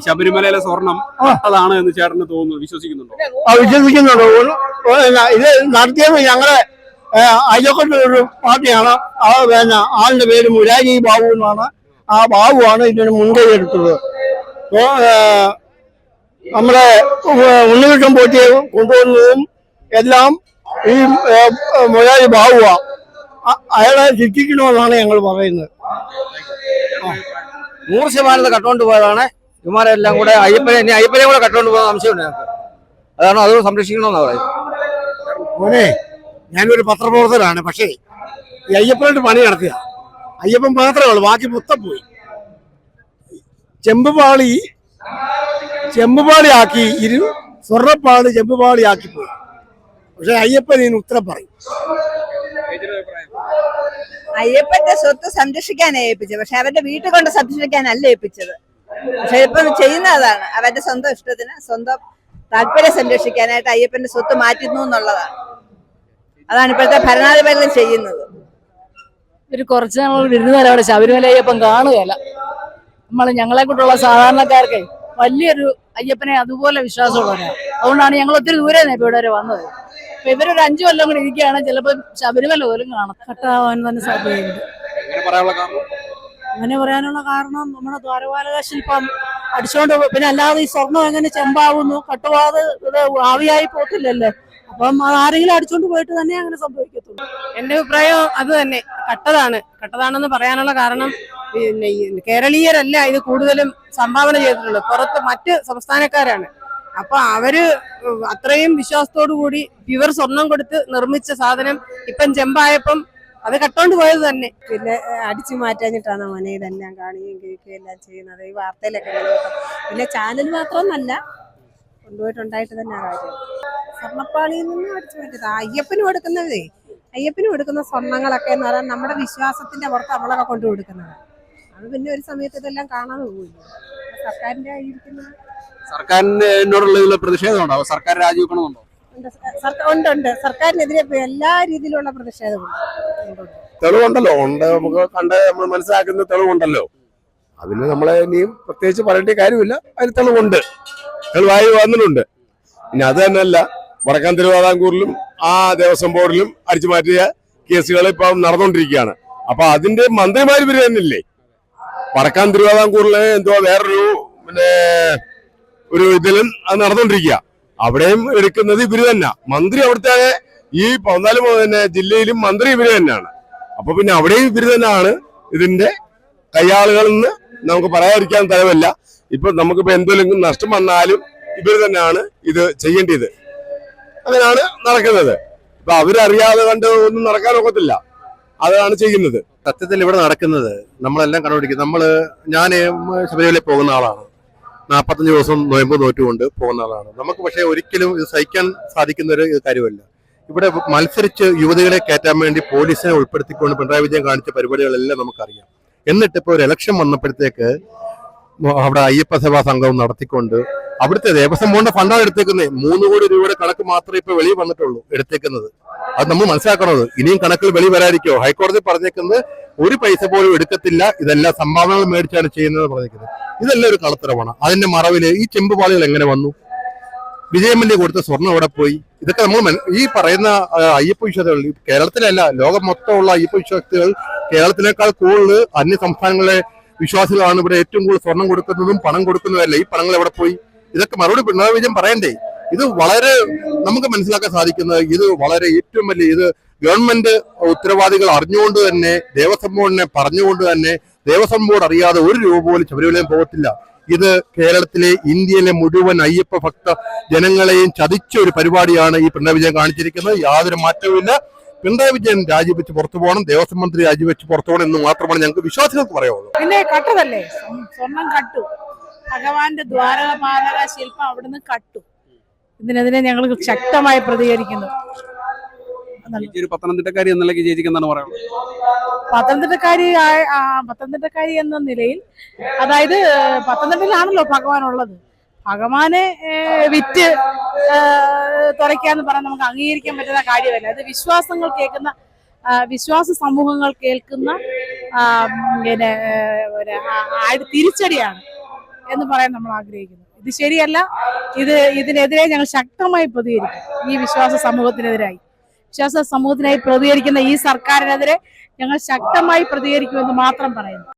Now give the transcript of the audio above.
ഈ ശബരിമലയിലെ സ്വർണം അതാണ് എന്ന് ചേട്ടന് തോന്നുന്നു വിശ്വസിക്കുന്നുണ്ടോ? ആ, വിശ്വസിക്കുന്നുണ്ട്. ഇത് നടത്തിയത് ഞങ്ങളെ അയ്യക്കൊണ്ട ഒരു പാർട്ടിയാണ്. ആ പിന്നെ ആളിന്റെ പേര് മുരാജി ബാബു എന്നാണ്. ആ ബാബുവാണ് ഇതിന് മുൻകൈ എടുത്തത്. നമ്മുടെ ഉ- ഉണ്ണികൃഷ്ണൻ പോറ്റിയെ കൊണ്ടുവന്നതും എല്ലാം ഈ മുരാജി മുരാരി ബാബുവാ. അയാളെ ശിക്ഷിക്കണമെന്നാണ് ഞങ്ങൾ പറയുന്നത്. നൂറ് ശതമാനത്തെ കട്ടുകൊണ്ട് പോയതാണ്. ഇവന്മാരെല്ലാം കൂടെ അയ്യപ്പനെ ഇനി അയ്യപ്പനെ കൂടെ കട്ടുകൊണ്ട് പോകുന്ന അംശമുണ്ട് ഞങ്ങൾക്ക് അതാണ് അത് സംരക്ഷിക്കണമെന്നാണ് പറയുന്നത്. മോനെ ഞാനൊരു പത്രപ്രവർത്തകനാണ് പക്ഷേ ഈ അയ്യപ്പനായിട്ട് പണി നടത്തിയ അയ്യപ്പൻ മാത്രമേ ഉള്ളൂ ബാക്കി മൊത്തം പോയി. ചെമ്പുപാളി ചെമ്പുപാളി ആക്കി ഇരു സ്വർണപ്പാളി ചെമ്പുപാളി ആക്കി പോയി. പക്ഷെ അയ്യപ്പൻ ഇതിന് ഉത്തരം പറയും. അയ്യപ്പന്റെ സ്വത്ത് സംരക്ഷിക്കാനാണ് ഏൽപ്പിച്ചത് പക്ഷെ അവന്റെ വീട്ടിൽ കൊണ്ട് സംരക്ഷിക്കാനല്ല ഏൽപ്പിച്ചത്. പക്ഷെ ഇപ്പം ചെയ്യുന്ന അതാണ്. അവരുടെ സ്വന്തം ഇഷ്ടത്തിന് സ്വന്തം താല്പര്യം സംരക്ഷിക്കാനായിട്ട് അയ്യപ്പന്റെ സ്വത്ത് മാറ്റുന്നു എന്നുള്ളതാണ്. അതാണ് ഇപ്പോഴത്തെ ഭരണാധികാരികൾ ചെയ്യുന്നത്. ഒരു കുറച്ച് നമ്മൾ വിരുന്നുകാരെ അവിടെ ശബരിമല അയ്യപ്പൻ കാണുകയല്ല. നമ്മൾ ഞങ്ങളെ കൊണ്ടുള്ള സാധാരണക്കാർക്ക് വലിയൊരു അയ്യപ്പനെ അതുപോലെ വിശ്വാസമുള്ളവരാണ് അതുകൊണ്ടാണ് ഞങ്ങൾ ഒത്തിരി ദൂരെ നിന്ന് ഇപ്പൊ ഇവിടെ വരെ വന്നത്. അപ്പൊ ഇവരൊരു അഞ്ചു കൊല്ലം കൂടി ഇരിക്കുകയാണെങ്കിൽ ചിലപ്പോൾ ശബരിമല പോലും കാണാം കട്ടാവാൻ തന്നെ സാധ്യതയുണ്ട്. അങ്ങനെ പറയാനുള്ള കാരണം നമ്മുടെ ദ്വാരപാലക ശില്പം അടിച്ചോണ്ട് പിന്നെ അല്ലാതെ ഈ സ്വർണം എങ്ങനെ ചെമ്പാവുന്നു? കട്ടുവാത് ഇത് ആവിയായി പോത്തില്ലല്ലോ അപ്പം ആരെങ്കിലും അടിച്ചോണ്ട് പോയിട്ട് തന്നെ അങ്ങനെ സംഭവിക്കത്തുള്ളൂ. എന്റെ അഭിപ്രായം അത് തന്നെ. കട്ടതാണ്. കട്ടതാണെന്ന് പറയാനുള്ള കാരണം പിന്നെ കേരളീയരല്ല ഇത് കൂടുതലും സംഭാവന ചെയ്തിട്ടുള്ളത്. പുറത്ത് മറ്റ് സംസ്ഥാനക്കാരാണ്. അപ്പൊ അവർ അത്രയും വിശ്വാസത്തോടു കൂടി പ്യുവർ സ്വർണം കൊടുത്ത് നിർമ്മിച്ച സാധനം ഇപ്പം ചെമ്പായപ്പം അത് കട്ടോണ്ട് പോയത് തന്നെ. പിന്നെ അടിച്ചു മാറ്റാഞ്ഞിട്ടാണ് മോനെ ഇതെല്ലാം കാണുകയും കേൾക്കുകയും എല്ലാം ചെയ്യുന്നത്. ഈ വാർത്തയിലൊക്കെ പിന്നെ ചാനൽ മാത്രമൊന്നല്ല കൊണ്ടുപോയിട്ടുണ്ടായിട്ട് തന്നെ കാര്യം. സ്വർണപ്പാളിയിൽ നിന്നും അടിച്ചു മാറ്റിയത്. അയ്യപ്പനും എടുക്കുന്നതേ. അയ്യപ്പനും എടുക്കുന്ന സ്വർണങ്ങളൊക്കെ എന്ന് പറയാൻ നമ്മുടെ വിശ്വാസത്തിന്റെ പുറത്ത് നമ്മളൊക്കെ കൊണ്ടു കൊടുക്കുന്നത് അത് പിന്നെ ഒരു സമയത്ത് ഇതെല്ലാം കാണാതെ പോകില്ല സർക്കാരിന്റെ സർക്കാരിനോടുള്ള പ്രതിഷേധമുണ്ടോ? സർക്കാർ രാജിവെക്കണമെന്നുണ്ടോ? ഉണ്ട് ഉണ്ട്. സർക്കാരിനെതിരെ എല്ലാ രീതിയിലുള്ള പ്രതിഷേധമുണ്ട്. തെളിവുണ്ടല്ലോ. ഉണ്ട്. നമുക്ക് കണ്ട് നമ്മൾ മനസ്സിലാക്കുന്ന തെളിവുണ്ടല്ലോ. അതിന് നമ്മളെ ഇനിയും പ്രത്യേകിച്ച് പറയേണ്ട കാര്യമില്ല. അതിന് തെളിവുണ്ട്. തെളിവായി വന്നിട്ടുണ്ട്. ഇനി അത് തന്നെയല്ല. വടക്കൻ തിരുവിതാംകൂറിലും ആ ദേവസ്വം ബോർഡിലും അടിച്ചു മാറ്റിയ കേസുകൾ ഇപ്പം നടന്നുകൊണ്ടിരിക്കുകയാണ് അപ്പൊ അതിന്റെ മന്ത്രിമാർ ഇവർ തന്നെയല്ലേ? വടക്കൻ തിരുവിതാംകൂറിൽ എന്തോ വേറൊരു പിന്നെ ഒരു ഇതിലും അത് നടന്നുകൊണ്ടിരിക്കുക അവിടെയും എടുക്കുന്നത് ഇവർ തന്നെ. മന്ത്രി അവിടുത്തെ ഈ പതിനാല് പിന്നെ ജില്ലയിലും മന്ത്രി ഇവർ തന്നെയാണ്. അപ്പൊ പിന്നെ അവിടെയും ഇവർ തന്നെയാണ് ഇതിന്റെ കയ്യാളുകളെന്ന് നമുക്ക് പറയാതിരിക്കാൻ തരവല്ല ഇപ്പൊ നമുക്കിപ്പോ എന്തെങ്കിലും നഷ്ടം വന്നാലും ഇവർ തന്നെയാണ് ഇത് ചെയ്യേണ്ടത്. അങ്ങനെയാണ് നടക്കുന്നത്. ഇപ്പൊ അവരറിയാതെ കണ്ട് ഒന്നും നടക്കാൻ ഒക്കത്തില്ല. അതാണ് ചെയ്യുന്നത്. സത്യത്തിൽ ഇവിടെ നടക്കുന്നത് നമ്മളെല്ലാം കണ്ടുപിടിക്കും. നമ്മൾ ഞാൻ ശബരിമലയിൽ പോകുന്ന ആളാണ്. നാൽപ്പത്തഞ്ച് ദിവസം നോയമ്പ് നോറ്റുകൊണ്ട് പോകുന്ന ആളാണ്. നമുക്ക് പക്ഷേ ഒരിക്കലും ഇത് സഹിക്കാൻ സാധിക്കുന്ന ഒരു കാര്യമല്ല. ഇവിടെ മത്സരിച്ച് യുവതികളെ കയറ്റാൻ വേണ്ടി പോലീസിനെ ഉൾപ്പെടുത്തിക്കൊണ്ട് പിണറായി വിജയൻ കാണിച്ച പരിപാടികളെല്ലാം നമുക്കറിയാം. എന്നിട്ട് ഇപ്പോൾ ഒരു ഇലക്ഷൻ വന്നപ്പോഴത്തേക്ക് അവിടെ അയ്യപ്പ സേവാ സംഘം നടത്തിക്കൊണ്ട് അവിടുത്തെ ദേവസ്വം ബോർഡിന്റെ ഫണ്ടാണ് എടുത്തേക്കുന്നത്. മൂന്ന് കോടി രൂപയുടെ കണക്ക് മാത്രമേ ഇപ്പൊ വെളിയിൽ വന്നിട്ടുള്ളൂ എടുത്തേക്കുന്നത്. അത് നമ്മൾ മനസ്സിലാക്കണത്. ഇനിയും കണക്കിൽ വെളി വരാതിരിക്കോ. ഹൈക്കോടതി പറഞ്ഞേക്കുന്നത് ഒരു പൈസ പോലും എടുക്കത്തില്ല. ഇതെല്ലാം സംഭാവനകൾ മേടിച്ചാണ് ചെയ്യുന്നത് പറഞ്ഞേക്കുന്നത്. ഇതെല്ലാം ഒരു കളത്തരമാണ് അതിന്റെ മറവിൽ ഈ ചെമ്പുപാളികൾ എങ്ങനെ വന്നു? വിജയമല്യ കൊടുത്ത സ്വർണം എവിടെ പോയി? ഇതൊക്കെ നമ്മൾ ഈ പറയുന്ന അയ്യപ്പ വിശ്വാസികൾ കേരളത്തിലല്ല ലോകം മൊത്തമുള്ള അയ്യപ്പ വിശ്വാസികൾ കേരളത്തിനേക്കാൾ കൂടുതൽ അന്യ സംസ്ഥാനങ്ങളെ വിശ്വാസികളാണ് ഇവിടെ ഏറ്റവും കൂടുതൽ സ്വർണം കൊടുക്കുന്നതും പണം കൊടുക്കുന്നതല്ല ഈ പണങ്ങൾ എവിടെ പോയി? ഇതൊക്കെ മറുപടി പിണറായി വിജയൻ പറയണ്ടേ? ഇത് വളരെ നമുക്ക് മനസ്സിലാക്കാൻ സാധിക്കുന്നത് ഇത് വളരെ ഏറ്റവും വലിയ ഇത് ഗവൺമെന്റ് ഉത്തരവാദികൾ അറിഞ്ഞുകൊണ്ട് തന്നെ ദേവസ്വം ബോർഡിനെ പറഞ്ഞുകൊണ്ട് തന്നെ ദേവസ്വം ബോർഡ് അറിയാതെ ഒരു രൂപ പോലും ശബരിമലയിൽ പോകത്തില്ല. ഇത് കേരളത്തിലെ ഇന്ത്യയിലെ മുഴുവൻ അയ്യപ്പ ഭക്ത ജനങ്ങളെയും ചതിച്ച ഒരു പരിപാടിയാണ് ഈ പിണറായി വിജയൻ കാണിച്ചിരിക്കുന്നത്. യാതൊരു മാറ്റവുമില്ല പിണറായി വിജയൻ രാജിവെച്ച് പുറത്തു പോകണം ദേവസ്വം മന്ത്രി രാജിവെച്ച് പുറത്തു പോകണം എന്ന് മാത്രമാണ് ഞങ്ങൾക്ക് വിശ്വാസികൾക്ക് പറയാവുള്ളൂ പിന്നെ കട്ടതല്ലേ? സ്വർണം കട്ടു. ഭഗവാന്റെ ദ്വാരപാലക ശില്പം അവിടുന്ന് കട്ടു. ഇതിനെതിരെ ഞങ്ങൾ ശക്തമായി പ്രതികരിക്കുന്നു. പത്തനംതിട്ടക്കാരി എന്ന നിലയ്ക്ക് ചേച്ചിക്ക് എന്താണ് പറയാനുള്ളത് പത്തനംതിട്ടക്കാരി ആ, പത്തനംതിട്ടക്കാരി എന്ന നിലയിൽ അതായത് പത്തനംതിട്ടയിലാണല്ലോ ഭഗവാൻ ഉള്ളത്. ഭഗവാനെ വിറ്റ് തുറയ്ക്കാന്ന് പറഞ്ഞാൽ നമുക്ക് അംഗീകരിക്കാൻ പറ്റുന്ന കാര്യമല്ല. അത് വിശ്വാസങ്ങൾ കേൾക്കുന്ന വിശ്വാസ സമൂഹങ്ങൾ കേൾക്കുന്ന പിന്നെ തിരിച്ചടിയാണ് എന്ന് പറയാൻ നമ്മൾ ആഗ്രഹിക്കുന്നു. ഇത് ശരിയല്ല. ഇത് ഇതിനെതിരെ ഞങ്ങൾ ശക്തമായി പ്രതികരിക്കും. ഈ വിശ്വാസ സമൂഹത്തിനെതിരായി. വിശ്വാസ സമൂഹത്തിനായി പ്രതികരിക്കുന്ന ഈ സർക്കാരിനെതിരെ ഞങ്ങൾ ശക്തമായി പ്രതികരിക്കുമെന്ന് മാത്രം പറയുന്നു.